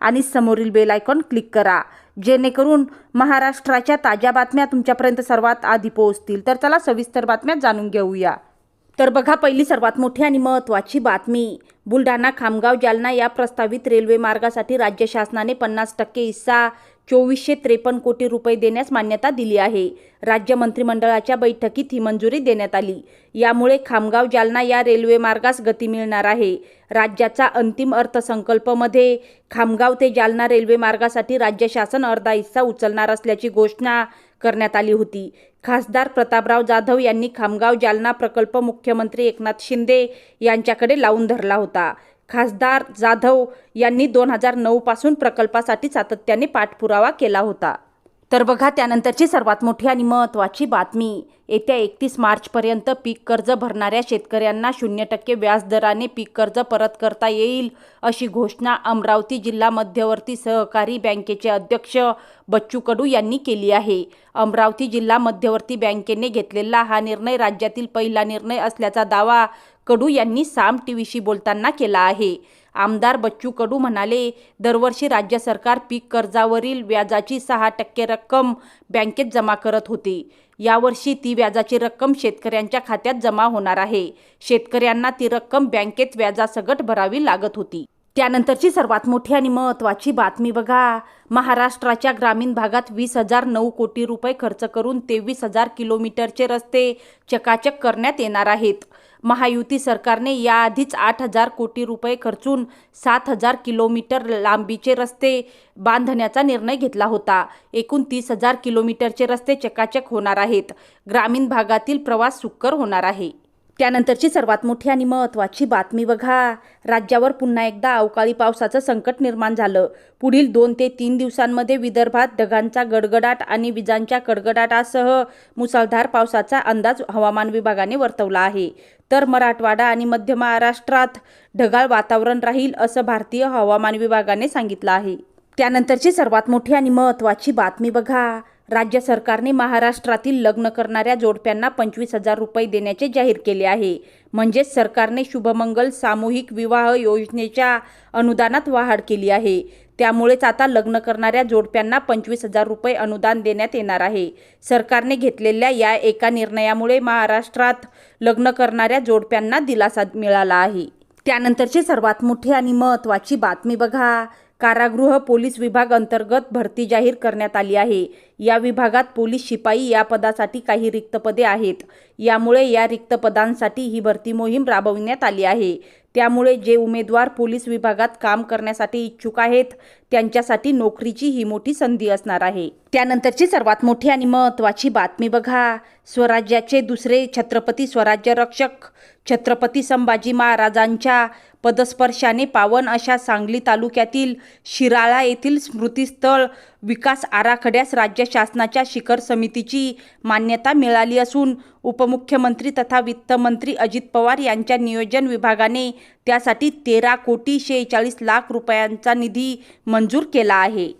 आणि समोरील bell icon click करा. जेणेकरून महाराष्ट्राच्या ताज्या बातम्या तुमच्यापर्यंत सर्वात आधी पोहोचतील. तर चला सविस्तर बातम्या जाणून घेऊया. तर बघा पहिली सर्वात मोठी आणि महत्त्वाची बातमी. बुलढाणा खामगाव जालना या प्रस्तावित रेल्वे मार्गासाठी राज्य शासनाने पन्नास टक्के हिस्सा चोवीसशे त्रेपन्न कोटी रुपये देण्यास मान्यता दिली आहे. राज्य मंत्रिमंडळाच्या बैठकीत ही मंजुरी देण्यात आली. यामुळे खामगाव जालना या रेल्वे मार्गास गती मिळणार आहे. राज्याचा अंतिम अर्थसंकल्पमध्ये खामगाव ते जालना रेल्वे मार्गासाठी राज्य शासन अर्धा हिस्सा उचलणार असल्याची घोषणा करण्यात आली होती. खासदार प्रतापराव जाधव यांनी खामगाव जालना प्रकल्प मुख्यमंत्री एकनाथ शिंदे यांच्याकडे लावून धरला होता. खासदार जाधव यांनी दोन हजार नऊपासून प्रकल्पासाठी सातत्याने पाठपुरावा केला होता. तर बघा त्यानंतरची सर्वात मोठी आणि महत्त्वाची बातमी येत्या एकतीस मार्चपर्यंत पीक कर्ज भरणाऱ्या शेतकऱ्यांना शून्य टक्के व्याजदराने पीक कर्ज परत करता येईल अशी घोषणा अमरावती जिल्हा मध्यवर्ती सहकारी बँकेचे अध्यक्ष बच्चू कडू यांनी केली आहे. अमरावती जिल्हा मध्यवर्ती बँकेने घेतलेला हा निर्णय राज्यातील पहिला निर्णय असल्याचा दावा कडू यांनी साम टी व्हीशी बोलताना केला आहे. आमदार बच्चू कडू म्हणाले दरवर्षी राज्य सरकार पीक कर्जावरील व्याजाची सहा टक्के रक्कम बँकेत जमा करत होती. यावर्षी ती व्याजाची रक्कम शेतकऱ्यांच्या खात्यात जमा होणार आहे. शेतकऱ्यांना ती रक्कम बँकेत व्याजासकट भरावी लागत होती. त्यानंतरची सर्वात मोठी आणि महत्त्वाची बातमी बघा. महाराष्ट्राच्या ग्रामीण भागात वीस हजार नऊ कोटी रुपये खर्च करून तेवीस हजार किलोमीटरचे रस्ते चकाचक करण्यात येणार आहेत. महायुती सरकारने याआधीच आठ हजार कोटी रुपये खर्चून सात हजार किलोमीटर लांबीचे रस्ते बांधण्याचा निर्णय घेतला होता. एकूण तीस हजार किलोमीटरचे रस्ते चकाचक होणार आहेत. ग्रामीण भागातील प्रवास सुकर होणार आहे. त्यानंतरची सर्वात मोठी आणि महत्त्वाची बातमी बघा. राज्यावर पुन्हा एकदा अवकाळी पावसाचं संकट निर्माण झालं. पुढील दोन ते तीन दिवसांमध्ये विदर्भात ढगांचा गडगडाट आणि विजांच्या कडगडाटासह मुसळधार पावसाचा अंदाज हवामान विभागाने वर्तवला आहे. तर मराठवाडा आणि मध्य महाराष्ट्रात ढगाळ वातावरण राहील असं भारतीय हवामान विभागाने सांगितलं आहे. त्यानंतरची सर्वात मोठी आणि महत्त्वाची बातमी बघा. राज्य सरकारने महाराष्ट्रातील लग्न करणाऱ्या जोडप्यांना पंचवीस हजार रुपये देण्याचे जाहीर केले आहे. म्हणजेच सरकारने शुभमंगल सामूहिक विवाह योजनेच्या अनुदानात वाढ केली आहे. त्यामुळेच आता लग्न करणाऱ्या जोडप्यांना पंचवीस हजार रुपये अनुदान देण्यात येणार आहे. सरकारने घेतलेल्या या एका निर्णयामुळे महाराष्ट्रात लग्न करणाऱ्या जोडप्यांना दिलासा मिळाला आहे. त्यानंतरची सर्वात मोठी आणि महत्त्वाची बातमी बघा. कारागृह पोलीस विभाग अंतर्गत भरती जाहीर करण्यात आली आहे. या विभागात पोलीस शिपाई या पदासाठी काही रिक्त पदे आहेत. यामुळे या रिक्त पदांसाठी ही भरती मोहीम राबविण्यात आली आहे. त्यामुळे जे उमेदवार पोलीस विभागात काम करण्यासाठी इच्छुक आहेत त्यांच्यासाठी नोकरीची ही मोठी संधी असणार आहे. त्यानंतरची सर्वात मोठी आणि महत्त्वाची बातमी बघा. स्वराज्याचे दुसरे छत्रपती स्वराज्य रक्षक छत्रपती संभाजी महाराजांच्या पदस्पर्शाने पावन अशा सांगली तालुक्यातील शिराळा येथील स्मृतीस्थळ विकास आराखड्यास राज्य शासनाच्या शिखर समितीची मान्यता मिळाली असून उपमुख्यमंत्री तथा वित्तमंत्री अजित पवार यांच्या नियोजन विभागाने त्यासाठी तेरा कोटी शेहेचाळीस लाख रुपयांचा निधी मंजूर केला आहे.